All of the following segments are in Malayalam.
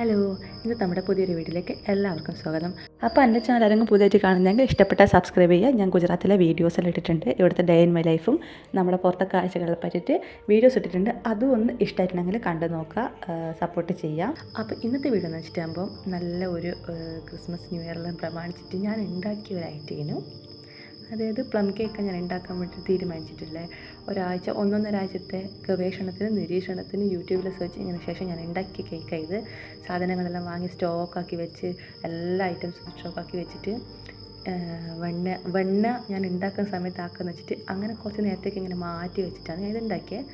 ഹലോ ഇന്ന് നമ്മുടെ പുതിയൊരു വീഡിയോയിലേക്ക് എല്ലാവർക്കും സ്വാഗതം. അപ്പോൾ എന്റെ ചാനൽ ആരെങ്കിലും പുതിയതായിട്ട് കാണുന്നെങ്കിൽ ഇഷ്ടപ്പെട്ട സബ്സ്ക്രൈബ് ചെയ്യുക. ഞാൻ ഗുജറാത്തിലെ വീഡിയോസ് എല്ലാം ഇട്ടിട്ടുണ്ട്. ഇവിടുത്തെ ഡേ ഇൻ മൈ ലൈഫും നമ്മുടെ പുറത്തെ കാഴ്ചകളെ പറ്റിയിട്ട് വീഡിയോസ് ഇട്ടിട്ടുണ്ട്. അതും ഒന്ന് ഇഷ്ടമായിട്ടുണ്ടെങ്കിൽ കണ്ടു നോക്കുക സപ്പോർട്ട് ചെയ്യാം അപ്പോൾ ഇന്നത്തെ വീഡിയോ എന്ന് വെച്ചിട്ടാകുമ്പോൾ നല്ല ഒരു ക്രിസ്മസ് ന്യൂ ഇയറെല്ലാം പ്രമാണിച്ചിട്ട് ഞാൻ ഉണ്ടാക്കിയ ഒരു ഐറ്റേനു അതായത് പ്ലം കേക്ക് ഞാൻ ഉണ്ടാക്കാൻ വേണ്ടി തീരുമാനിച്ചിട്ടില്ലേ? ഒരാഴ്ച ഒന്നൊന്നൊരാഴ്ചത്തെ ഗവേഷണത്തിന് നിരീക്ഷണത്തിന് യൂട്യൂബിൽ സെർച്ച് ചെയ്തതിന് ശേഷം ഞാൻ ഉണ്ടാക്കിയ കേക്ക് ഇത്. സാധനങ്ങളെല്ലാം വാങ്ങി സ്റ്റോക്കാക്കി വെച്ച് എല്ലാ ഐറ്റംസും സ്റ്റോക്കാക്കി വെച്ചിട്ട് വെണ്ണ വെണ്ണ ഞാൻ ഉണ്ടാക്കുന്ന സമയത്ത് ആക്കുന്ന വെച്ചിട്ട് അങ്ങനെ കുറച്ച് നേരത്തേക്ക് ഇങ്ങനെ മാറ്റി വെച്ചിട്ടാണ് ഞാൻ ഇത് ഉണ്ടാക്കിയത്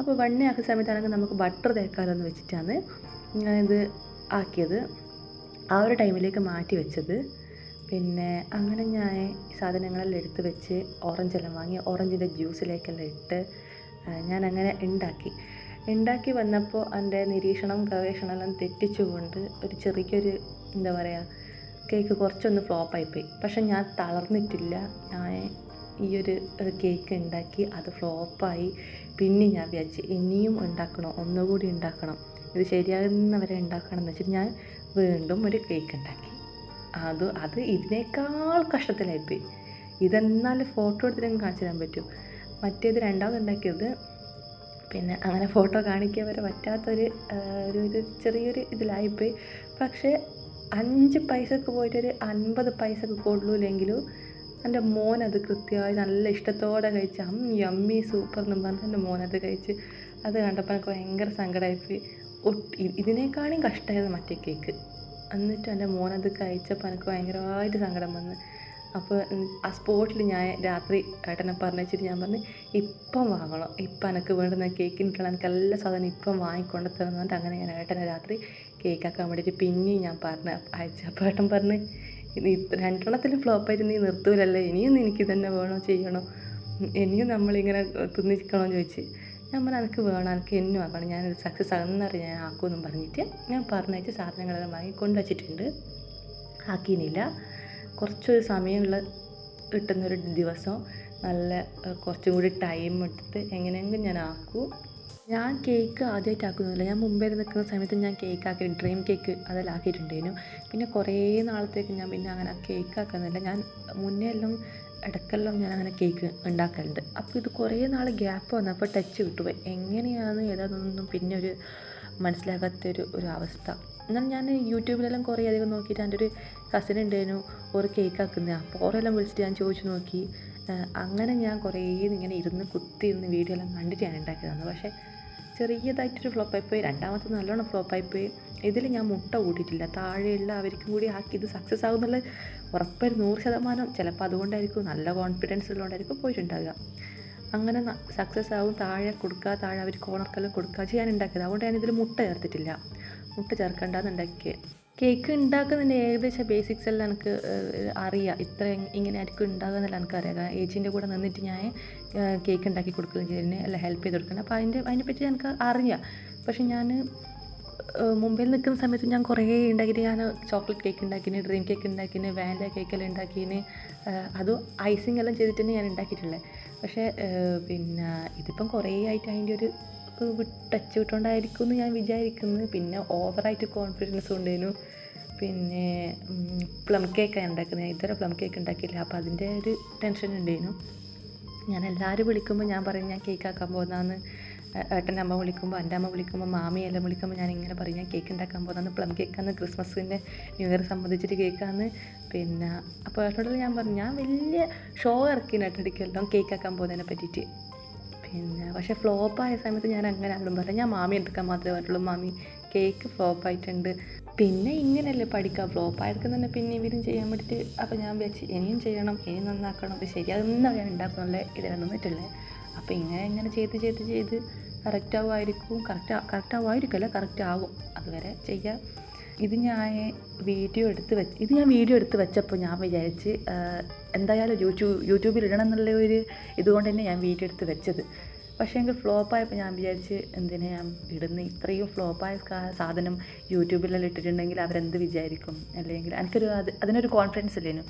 അപ്പോൾ വെണ്ണ ആക്കുന്ന സമയത്താണെങ്കിൽ നമുക്ക് ബട്ടർ തേക്കാലോ എന്ന് വെച്ചിട്ടാണ് ഞാനിത് ആക്കിയത്. ആ ഒരു ടൈമിലേക്ക് മാറ്റി വെച്ചത്. പിന്നെ അങ്ങനെ ഞാൻ സാധനങ്ങളെല്ലാം എടുത്ത് വെച്ച് ഓറഞ്ചെല്ലാം വാങ്ങി ഓറഞ്ചിന്റെ ജ്യൂസിലേക്കെല്ലാം ഇട്ട് ഞാൻ അങ്ങനെ ഉണ്ടാക്കി ഉണ്ടാക്കി വന്നപ്പോൾ എന്റെ നിരീക്ഷണം ഗവേഷണം എല്ലാം തെറ്റിച്ചുകൊണ്ട് ഒരു ചെറിയൊരു എന്താ പറയുക കേക്ക് കുറച്ചൊന്ന് ഫ്ലോപ്പായിപ്പോയി പക്ഷെ ഞാൻ തളർന്നിട്ടില്ല. ഞാൻ ഈ ഒരു കേക്ക് ഉണ്ടാക്കി അത് ഫ്ലോപ്പായി പിന്നെ ഞാൻ വിചാരിച്ചു ഇനിയും ഉണ്ടാക്കണം ഒന്നുകൂടി ഉണ്ടാക്കണം ഇത് ശരിയാകുന്നവരെ ഉണ്ടാക്കണം എന്ന് വെച്ചിട്ട് ഞാൻ വീണ്ടും ഒരു കേക്ക് ഉണ്ടാക്കി അത് അത് ഇതിനേക്കാൾ കഷ്ടത്തിലായിപ്പോയി. ഇതെന്നാലും ഫോട്ടോ എടുത്തിട്ട് കാണിച്ചു തരാൻ പറ്റും. മറ്റേത് രണ്ടാമത് ഉണ്ടാക്കിയത് പിന്നെ അങ്ങനെ ഫോട്ടോ കാണിക്കാൻ വരെ പറ്റാത്തൊരു ഒരു ഒരു ചെറിയൊരു ഇതിലായിപ്പോയി. പക്ഷേ അഞ്ച് പൈസക്ക് പോയിട്ടൊരു അൻപത് പൈസക്ക് കൊള്ളൂലെങ്കിലും എന്റെ മോൻ അത് കൃത്യമായി നല്ല ഇഷ്ടത്തോടെ കഴിച്ച് അം യമ്മി സൂപ്പർ എന്നും പറഞ്ഞ് എന്റെ മോൻ അത് കഴിച്ച് അത് കണ്ടപ്പോൾ എനിക്ക് ഭയങ്കര സങ്കടമായിപ്പോയി. ഇതിനേക്കാളും കഷ്ടമായിരുന്നു മറ്റേ കേക്ക് എന്നിട്ട് എന്റെ മോനത് കഴിച്ചപ്പോൾ എനിക്ക് ഭയങ്കരമായിട്ട് സങ്കടം വന്ന്. അപ്പോൾ ആ സ്പോട്ടിൽ ഞാൻ രാത്രി ഏട്ടനെ പറഞ്ഞിട്ട് ഞാൻ പറഞ്ഞു ഇപ്പം വാങ്ങണം. ഇപ്പം എനിക്ക് വേണ്ടുന്ന കേക്കിനുള്ള എനിക്ക് എല്ലാ സാധനം ഇപ്പം വാങ്ങിക്കൊണ്ട് തരണം എന്നിട്ട് അങ്ങനെ ഞാൻ ഏട്ടനെ രാത്രി കേക്ക് ആക്കാൻ വേണ്ടിയിട്ട് പിന്നെയും ഞാൻ പറഞ്ഞു അയച്ചു. അപ്പോൾ ഏട്ടൻ പറഞ്ഞ് ഇനി രണ്ടെണ്ണത്തിലും ഫ്ലോപ്പായിട്ട് നീ നിർത്തൂലല്ലേ? ഇനിയും എനിക്ക് തന്നെ വേണോ ചെയ്യണോ? ഇനിയും നമ്മളിങ്ങനെ തിന്നിക്കണമെന്ന് ചോദിച്ച്. ഞാൻ പറഞ്ഞു എനിക്ക് വേണം എനിക്ക് എന്നും ആക്കണം. ഞാനൊരു സക്സസ് ആകുന്നറിയാം ഞാൻ ആക്കുമെന്നും പറഞ്ഞിട്ട് ഞാൻ പറഞ്ഞയച്ച് സാധനങ്ങളെല്ലാം വാങ്ങി കൊണ്ടുവച്ചിട്ടുണ്ട്. ആക്കിയില്ല കുറച്ചൊരു സമയമുള്ള കിട്ടുന്നൊരു ദിവസം നല്ല കുറച്ചും കൂടി ടൈം എടുത്ത് എങ്ങനെയെങ്കിലും ഞാൻ ആക്കും. ഞാൻ കേക്ക് ആദ്യമായിട്ട് ആക്കുന്നില്ല ഞാൻ മുമ്പേ നിൽക്കുന്ന സമയത്ത് ഞാൻ കേക്ക് ആക്കി ഡ്രീം കേക്ക് അതെല്ലാം ആക്കിയിട്ടുണ്ടായിരുന്നു. പിന്നെ കുറേ നാളത്തേക്ക് ഞാൻ പിന്നെ അങ്ങനെ കേക്ക് ആക്കുന്നില്ല ഞാൻ മുന്നേ എല്ലാം ഇടയ്ക്കെല്ലാം ഞാൻ അങ്ങനെ കേക്ക് ഉണ്ടാക്കലുണ്ട്. അപ്പോൾ ഇത് കുറേ നാൾ ഗ്യാപ്പ് വന്നപ്പോൾ ടച്ച് വിട്ടുപോയി എങ്ങനെയാണ് ഏതാണെന്നൊന്നും പിന്നെ ഒരു മനസ്സിലാകാത്തൊരു ഒരു അവസ്ഥ എന്നാൽ ഞാൻ യൂട്യൂബിലെല്ലാം കുറേ അധികം നോക്കിയിട്ട് എന്റെ ഒരു കസിൻ ഉണ്ടായിരുന്നു. ഒരു കേക്ക് ആക്കുന്നത് അപ്പോൾ ഓരെല്ലാം വിളിച്ചിട്ട് ഞാൻ ചോദിച്ചു നോക്കി. അങ്ങനെ ഞാൻ കുറേ ഇങ്ങനെ ഇരുന്ന് കുത്തി ഇരുന്ന് വീഡിയോ എല്ലാം കണ്ടിട്ട് ഞാൻ ഉണ്ടാക്കിയതാണ്. പക്ഷേ ചെറിയതായിട്ടൊരു ഫ്ലോപ്പായിപ്പോയി രണ്ടാമത്തെ നല്ലോണം ഫ്ലോപ്പായിപ്പോയി. ഇതിൽ ഞാൻ മുട്ട കൂട്ടിയിട്ടില്ല. താഴെയുള്ള അവർക്കും കൂടി ആക്കി ഇത് സക്സസ് ആകുന്നുള്ള ഉറപ്പൊരു നൂറ് ശതമാനം. ചിലപ്പോൾ അതുകൊണ്ടായിരിക്കും നല്ല കോൺഫിഡൻസ് ഉള്ളതുകൊണ്ടായിരിക്കും പോയിട്ടുണ്ടാകുക അങ്ങനെ സക്സസ് ആവും. താഴെ കൊടുക്കുക താഴെ അവർ കോണർക്കെല്ലാം കൊടുക്കുക ചെയ്യാൻ ഉണ്ടാക്കിയത്. അതുകൊണ്ട് ഞാൻ ഇതിൽ മുട്ട ചേർത്തിട്ടില്ല. മുട്ട ചേർക്കേണ്ടെന്ന് ഉണ്ടാക്കിയത് കേക്ക് ഉണ്ടാക്കുന്നതിന്റെ ഏകദേശം ബേസിക്സ് എല്ലാം എനിക്ക് അറിയാം. ഇത്ര ഇങ്ങനെ ആയിരിക്കും ഉണ്ടാകുന്നതെല്ലാം എനിക്കറിയാം. ഏച്ചിന്റെ കൂടെ നിന്നിട്ട് ഞാൻ കേക്ക് ഉണ്ടാക്കി കൊടുക്കുകയും ചെയ്യുന്നത് അല്ല ഹെൽപ്പ് ചെയ്ത് കൊടുക്കുന്നത് അപ്പോൾ അതിന്റെ അതിനെപ്പറ്റി എനിക്ക് അറിയാം. പക്ഷെ ഞാൻ മുംബൈയിൽ നിൽക്കുന്ന സമയത്ത് ഞാൻ കുറേ ഉണ്ടാക്കിയിട്ട് ഞാൻ ചോക്ലേറ്റ് കേക്ക് ഉണ്ടാക്കിന് ഡ്രീം കേക്ക് ഉണ്ടാക്കിന് വാനില കേക്കെല്ലാം ഉണ്ടാക്കിന് അതും ഐസിങ് എല്ലാം ചെയ്തിട്ട് തന്നെ ഞാൻ ഉണ്ടാക്കിയിട്ടുള്ളത് പക്ഷേ പിന്നെ ഇതിപ്പം കുറേ ആയിട്ട് അതിന്റെ ഒരു ടച്ച് വിട്ടുകൊണ്ടായിരിക്കും എന്ന് ഞാൻ വിചാരിക്കുന്നു. പിന്നെ ഓവറായിട്ട് കോൺഫിഡൻസ് ഉണ്ടായിരുന്നു പിന്നെ പ്ലം കേക്കാണ് ഉണ്ടാക്കുന്നത്. ഇതുവരെ പ്ലം കേക്ക് ഉണ്ടാക്കിയില്ല അപ്പോൾ അതിന്റെ ഒരു ടെൻഷൻ ഉണ്ടായിരുന്നു ഞാൻ എല്ലാവരും വിളിക്കുമ്പോൾ ഞാൻ പറയും ഞാൻ കേക്ക് ആക്കാൻ പോകുന്നതെന്ന് ഏട്ടന്റെ അമ്മ വിളിക്കുമ്പോൾ എന്റെ അമ്മ വിളിക്കുമ്പോൾ മാമിയെല്ലാം വിളിക്കുമ്പോൾ ഞാൻ ഇങ്ങനെ പറയും ഞാൻ കേക്ക് ഉണ്ടാക്കാൻ പോകുന്നതെന്ന് പ്ലം കേക്കാന്ന് ക്രിസ്മസിന്റെ ന്യൂ ഇയർ സംബന്ധിച്ചിട്ട് കേക്കാന്ന്. പിന്നെ അപ്പോൾ ഏട്ടനോട് ഞാൻ പറഞ്ഞു ഞാൻ വലിയ ഷോ ഇറക്കിന് ഏട്ടനടിക്കെല്ലാം കേക്ക് ആക്കാൻ പോകുന്നതിനെ പറ്റിയിട്ട്. പിന്നെ പക്ഷേ ഫ്ലോപ്പായ സമയത്ത് ഞാൻ അങ്ങനെ ആളും പറഞ്ഞു ഞാൻ മാമി എടുക്കാൻ മാത്രമേ പറ്റുള്ളൂ മാമി കേക്ക് ഫ്ലോപ്പായിട്ടുണ്ട്. പിന്നെ ഇങ്ങനെയല്ലേ പഠിക്കുക ഫ്ലോപ്പ് ഫ്ലോപ്പായിരിക്കും തന്നെ പിന്നെ ഇവരും ചെയ്യാൻ വേണ്ടിയിട്ട് അപ്പോൾ ഞാൻ വിചാരിച്ചു ഇനിയും ചെയ്യണം ഇനി നന്നാക്കണം. ഇത് ശരിയാകുന്ന ഞാൻ ഉണ്ടാക്കുന്നുള്ള ഇതിലാണ് നിന്നിട്ടുള്ളത് അപ്പോൾ ഇങ്ങനെ ഇങ്ങനെ ചെയ്ത് ചെയ്ത് ചെയ്ത് കറക്റ്റ് ആവുമായിരിക്കും. കറക്റ്റ് കറക്റ്റ് ആവുമായിരിക്കുമല്ല കറക്റ്റ് ആവും. അതുവരെ ചെയ്യാം. ഇത് ഞാൻ വീഡിയോ എടുത്ത് വെച്ച് ഇത് ഞാൻ വീഡിയോ എടുത്ത് വെച്ചപ്പോൾ ഞാൻ വിചാരിച്ച് എന്തായാലും യൂട്യൂബ് യൂട്യൂബിൽ ഇടണം എന്നുള്ള ഒരു ഇതുകൊണ്ട് തന്നെ ഞാൻ വീഡിയോ എടുത്ത് വെച്ചത്. പക്ഷേ എങ്കിൽ ഫ്ലോപ്പായപ്പോൾ ഞാൻ വിചാരിച്ച് എന്തിനാ ഞാൻ ഇടുന്ന? ഇത്രയും ഫ്ലോപ്പായ സാധനം യൂട്യൂബിലെല്ലാം ഇട്ടിട്ടുണ്ടെങ്കിൽ അവരെന്ത് വിചാരിക്കും? അല്ലെങ്കിൽ എനിക്കൊരു അത് അതിനൊരു കോൺഫിഡൻസ് ഇല്ലേനു.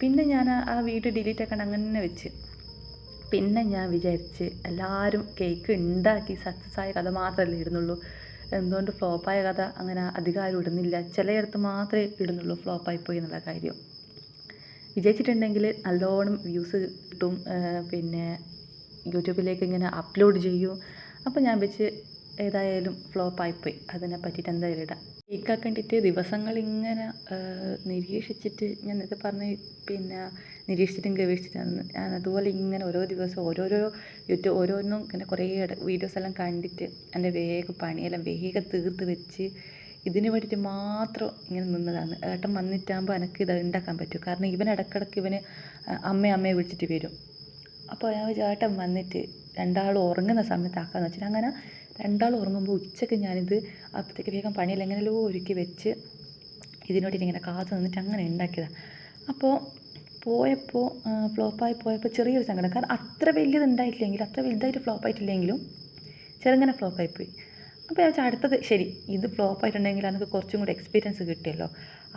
പിന്നെ ഞാൻ ആ- ആ വീഡിയോ ഡിലീറ്റ് ആക്കാൻ അങ്ങനെ വെച്ച്. പിന്നെ ഞാൻ വിചാരിച്ച് എല്ലാവരും കേക്ക് ഉണ്ടാക്കി സക്സസ് ആയ കഥ മാത്രമല്ലേ ഇടുന്നുള്ളൂ. എന്തുകൊണ്ട് ഫ്ലോപ്പായ കഥ അങ്ങനെ അധികം ആരും ഇടുന്നില്ല. ചിലയിടത്ത് മാത്രമേ ഇടുന്നുള്ളൂ ഫ്ലോപ്പായി പോയി എന്നുള്ള കാര്യം. വിജയിച്ചിട്ടുണ്ടെങ്കിൽ നല്ലോണം വ്യൂസ് കിട്ടും. പിന്നെ യൂട്യൂബിലേക്ക് ഇങ്ങനെ അപ്ലോഡ് ചെയ്യൂ. അപ്പോൾ ഞാൻ വെച്ച് ഏതായാലും ഫ്ലോപ്പായിപ്പോയി അതിനെ പറ്റിയിട്ട് എന്തായാലും ഇടാം. കേക്കാക്കണ്ടിട്ട് ദിവസങ്ങൾ ഇങ്ങനെ നിരീക്ഷിച്ചിട്ട് ഞാൻ ഇത് പറഞ്ഞ് പിന്നെ നിരീക്ഷിച്ചിട്ടും ഗവേഷിച്ചിട്ടാണ് ഞാൻ അതുപോലെ ഇങ്ങനെ ഓരോ ദിവസവും ഓരോരോ യൂട്യൂബ് ഓരോന്നും ഇങ്ങനെ കുറേ വീഡിയോസ് എല്ലാം കണ്ടിട്ട് എന്റെ വേഗം പണിയെല്ലാം വേഗം തീർത്ത് വെച്ച് ഇതിന് വേണ്ടിയിട്ട് മാത്രം ഇങ്ങനെ നിന്നതാണ്. ഏട്ടൻ വന്നിട്ടാകുമ്പോൾ എനിക്ക് ഇത് ഉണ്ടാക്കാൻ പറ്റും. കാരണം ഇവൻ ഇടക്കിടക്ക് ഇവന് അമ്മയെ അമ്മയെ വിളിച്ചിട്ട് വരും. അപ്പോൾ ഞാൻ ചേട്ടൻ വന്നിട്ട് രണ്ടാൾ ഉറങ്ങുന്ന സമയത്ത് ആക്കാന്ന് വെച്ചിട്ട് അങ്ങനെ രണ്ടാൾ ഉറങ്ങുമ്പോൾ ഉച്ചയ്ക്ക് ഞാനിത് അപ്പോഴത്തേക്ക് വേഗം പണിയിൽ എങ്ങനെയല്ലോ ഒരുക്കി വെച്ച് ഇതിനോട് ഇങ്ങനെ കാത്തു നിന്നിട്ട് അങ്ങനെ ഉണ്ടാക്കിയതാണ് അപ്പോൾ പോയപ്പോൾ ഫ്ലോപ്പായി പോയപ്പോൾ ചെറിയൊരു സങ്കടം. കാരണം അത്ര വലിയത് ഉണ്ടായിട്ടില്ലെങ്കിൽ അത്ര വലുതായിട്ട് ഫ്ലോപ്പായിട്ടില്ലെങ്കിലും ചെറുങ്ങനെ ഫ്ലോപ്പായിപ്പോയി അപ്പോൾ ഞാൻ അടുത്തത് ശരി ഇത് ഫ്ലോപ്പായിട്ടുണ്ടെങ്കിൽ എനിക്ക് കുറച്ചും കൂടി എക്സ്പീരിയൻസ് കിട്ടിയല്ലോ.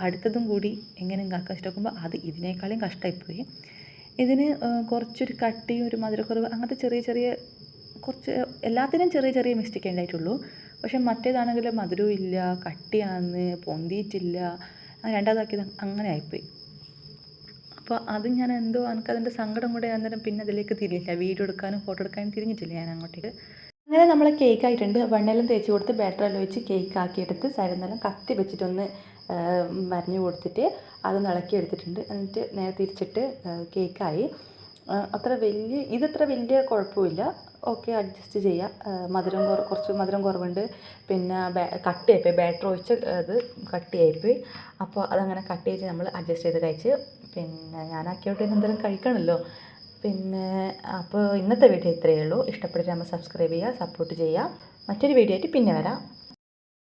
അടുത്തതും കൂടി എങ്ങനെയും കാക്കാൻ ഇഷ്ടമാക്കുമ്പോൾ അത് ഇതിനേക്കാളും കഷ്ടമായിപ്പോയി ഇതിന് കുറച്ചൊരു കട്ടിയും ഒരു മധുരക്കുറവ് അങ്ങനത്തെ ചെറിയ ചെറിയ കുറച്ച് എല്ലാത്തിനും ചെറിയ ചെറിയ മിസ്റ്റേക്ക് ഉണ്ടായിട്ടുള്ളൂ. പക്ഷേ മറ്റേതാണെങ്കിൽ മധുരവും ഇല്ല കട്ടിയാന്ന് പൊന്തിയിട്ടില്ല രണ്ടാമതാക്കിയത് അങ്ങനെ ആയിപ്പോയി. അപ്പോൾ അത് ഞാൻ എന്തോ എനിക്കതിന്റെ സങ്കടം കൂടെ അന്നേരം പിന്നെ അതിലേക്ക് തിരിയില്ല. വീഡിയോ എടുക്കാനും ഫോട്ടോ എടുക്കാനും തിരിഞ്ഞിട്ടില്ല ഞാൻ അങ്ങോട്ടേക്ക്. അങ്ങനെ നമ്മൾ കേക്ക് ആയിട്ടുണ്ട്. വെണ്ണെല്ലാം തേച്ച് കൊടുത്ത് ബാറ്ററെല്ലാം ഒഴിച്ച് കേക്ക് ആക്കിയെടുത്ത് സൈഡിൽ കത്തി വെച്ചിട്ടൊന്ന് വരഞ്ഞു കൊടുത്തിട്ട് അതൊന്ന് ഇളക്കി എടുത്തിട്ടുണ്ട്. എന്നിട്ട് നേരെ തിരിച്ചിട്ട് കേക്കായി. അത്ര വലിയ ഇതത്ര വലിയ കുഴപ്പമില്ല. ഓക്കെ അഡ്ജസ്റ്റ് ചെയ്യാം. മധുരം കുറ കുറച്ച് മധുരം കുറവുണ്ട്. പിന്നെ കട്ട് കട്ടിയായിപ്പോയി. ബാറ്റർ ഒഴിച്ച് അത് കട്ടിയായിപ്പോയി. അപ്പോൾ അതങ്ങനെ കട്ട് ചെയ്ത് നമ്മൾ അഡ്ജസ്റ്റ് ചെയ്ത് കഴിച്ച് പിന്നെ ഞാനാക്കിയോട്ട് എന്തെങ്കിലും കഴിക്കണമല്ലോ. പിന്നെ അപ്പോൾ ഇന്നത്തെ വീഡിയോ ഇത്രയേ ഉള്ളൂ. ഇഷ്ടപ്പെട്ടിട്ട് നമ്മൾ സബ്സ്ക്രൈബ് ചെയ്യുക സപ്പോർട്ട് ചെയ്യുക. മറ്റൊരു വീഡിയോ ആയിട്ട് പിന്നെ വരാം.